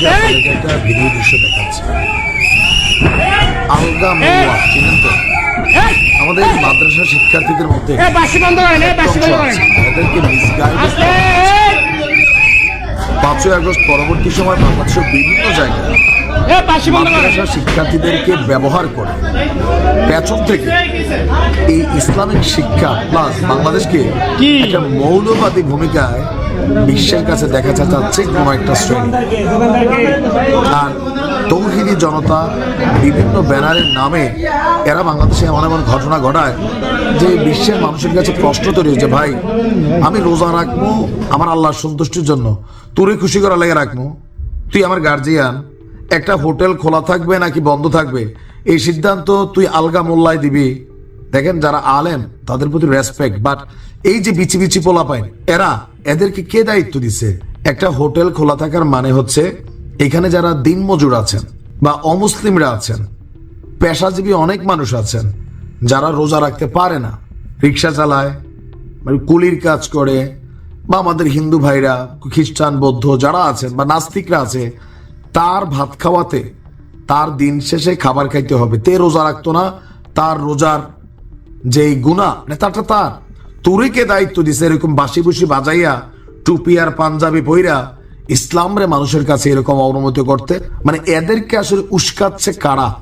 পাশাপাশি আপনাদেরকে একটা ভিডিও দৃশ্য দেখাচ্ছি। আলগা চিনেন তো? আমাদের মাদ্রাসা শিক্ষার্থীদের মধ্যে এদেরকে মিসগাইড পাঁচই আগস্ট পরবর্তী সময় বাংলাদেশের বিভিন্ন জায়গায় মাদ্রাসা শিক্ষার্থীদেরকে ব্যবহার করে পেছন থেকে এই ইসলামিক শিক্ষা প্লাস বাংলাদেশকে একটা মৌলবাদী ভূমিকায় বিশ্বের কাছে দেখা যাচ্ছে কোনো একটা শ্রেণি। আর তৌহিদি জনতা বিভিন্ন ব্যানারের নামে এরা বাংলাদেশে এমন এমন ঘটনা ঘটায় যে বিশ্বের মানুষের কাছে প্রশ্ন তৈরি হয়েছে, ভাই, আমি রোজা রাখব আমার আল্লাহর সন্তুষ্টির জন্য। তোরে খুশি করা লেগে রাখব। তুই আমার গার্জিয়ান একটা হোটেল খোলা থাকবে নাকি বন্ধ থাকবে? এই সিদ্ধান্ত তুই আলগা মোল্লায় দিবি। দেখেন, যারা আলেম, তাদের প্রতি রেসপেক্ট বাট এই যে বিচি বিচি পোলা পায় এরা এদেরকে কে দায়িত্ব দিছে? একটা হোটেল খোলা থাকার মানে হচ্ছে এখানে যারা দিনমজুর আছেন বা অমুসলিমরা আছেন, পেশাজীবী অনেক মানুষ আছেন, যারা রোজা রাখতে পারে না, রিক্সা চালায় মানে কুলির কাজ করে, বা আমাদের হিন্দু ভাইরা, খ্রিস্টান, বৌদ্ধ যারা আছেন বা নাস্তিকরা আছে, তার ভাত খাওয়াতে, তার দিন শেষে খাবার খাইতে হবে। তে রোজা রাখতো না, তার রোজার যেই গুণা নেতাটা তার। তুরিকে দায়িত্ব দিছে, এরকম বাসি বুসি বাজাইয়া, টুপি আর পাঞ্জাবি পইরা ইসলামরে মানুষের কাছে এরকম অবনতি করতে? মানে এদেরকে আসলে উস্কাচ্ছে কারা?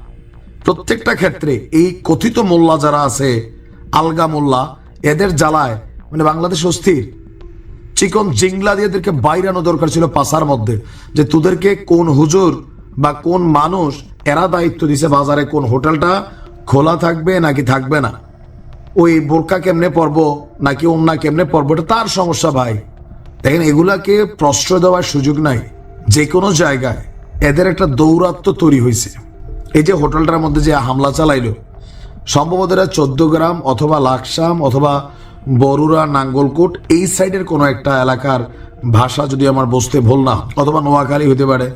প্রত্যেকটা ক্ষেত্রে এই কথিত মোল্লা যারা আছে, আলগা মোল্লা, এদের জ্বালায় মানে বাংলাদেশ অস্থির। চিকন জিংলা দিয়ে এদেরকে বাইরানো দরকার ছিল পাশার মধ্যে, যে তোদেরকে কোন হুজুর বা কোন মানুষ, এরা দায়িত্ব দিছে বাজারে কোন হোটেলটা খোলা থাকবে নাকি থাকবে না? ওই বোরকা কেমনে পরবো, নাকি অন্য কেমনে পরবো, এটা তার সমস্যা ভাই। দেখেন, এগুলাকে প্রশ্রয় দেওয়ার সুযোগ নাই। যে কোনো জায়গায় এদের একটা দৌরাত্ম তৈরি হয়েছে। এই যে হোটেলটার মধ্যে যে হামলা চালাইলো, সম্ভবত এরা চোদ্দ গ্রাম অথবা লাকসাম অথবা বরুড়া নাঙ্গলকোট, এই সাইডের কোনো একটা এলাকার ভাষা যদি আমার বসতে ভুল না অথবা নোয়াখালী হতে পারে,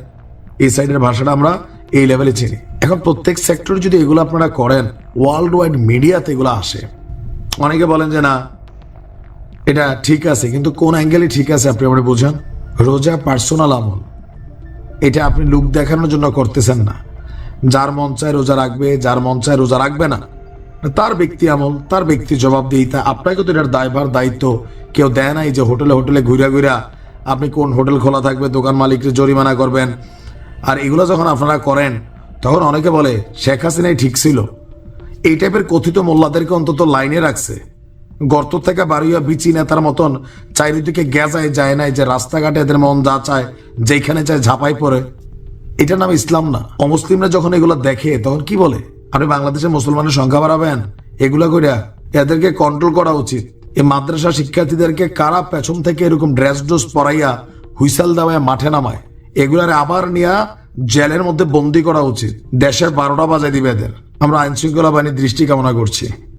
এই সাইডের ভাষাটা আমরা এই লেভেলে চিনি। এখন প্রত্যেক সেক্টরে যদি এগুলো আপনারা করেন ওয়ার্ল্ড ওয়াইড মিডিয়াতে এগুলো আসে। অনেকে বলেন যে না এটা ঠিক আছে, কিন্তু কোন অ্যাঙ্গেলে ঠিক আছে আপনি আমরা বোঝান? রোজা পার্সোনাল আমল। এটা আপনি লুক দেখানোর জন্য করতেছেন না। যার মন চায় রোজা রাখবে, যার মন চায় রোজা রাখবে না। তার ব্যক্তি আমল, তার ব্যক্তি জবাব জবাবদিহিতা, আপনাকে তো এটার দায়ভার, দায়িত্ব কেউ দেয় নাই যে হোটেলে হোটেলে ঘুরা ঘুরা আপনি কোন হোটেল খোলা থাকবে, দোকান মালিককে জরিমানা করবেন। আর এগুলো যখন আপনারা করেন, তখন অনেকে বলে, শেখ হাসিনাই ঠিক ছিল। এই টাইপের কথিত মোল্লাদেরকে অন্তত লাইনে রাখছে। গর্ত থেকে বাড়িয়া বিচি নেতার মতন চারিদিকে গেজায় যায় নাই যে রাস্তাঘাটে এদের মন যা চায় যেখানে চায় ঝাঁপাই পড়ে। এটার নাম ইসলাম না। অমুসলিমরা যখন এগুলো দেখে, তখন কি বলে? আপনি বাংলাদেশে মুসলমানের সংখ্যা বাড়াবেন? এগুলা করিয়া এদেরকে কন্ট্রোল করা উচিত। এই মাদ্রাসা শিক্ষার্থীদেরকে কারা পেছন থেকে এরকম ড্রেস ড্রেস পরাইয়া হুইসেল দেওয়ায় মাঠে নামায়? এগুলার আবার নিয়া জেলের মধ্যে বন্দি করা উচিত। দেশের বারোটা বাজায় দিবে এদের। আমরা আইন শৃঙ্খলা বাহিনীর দৃষ্টি কামনা করছি।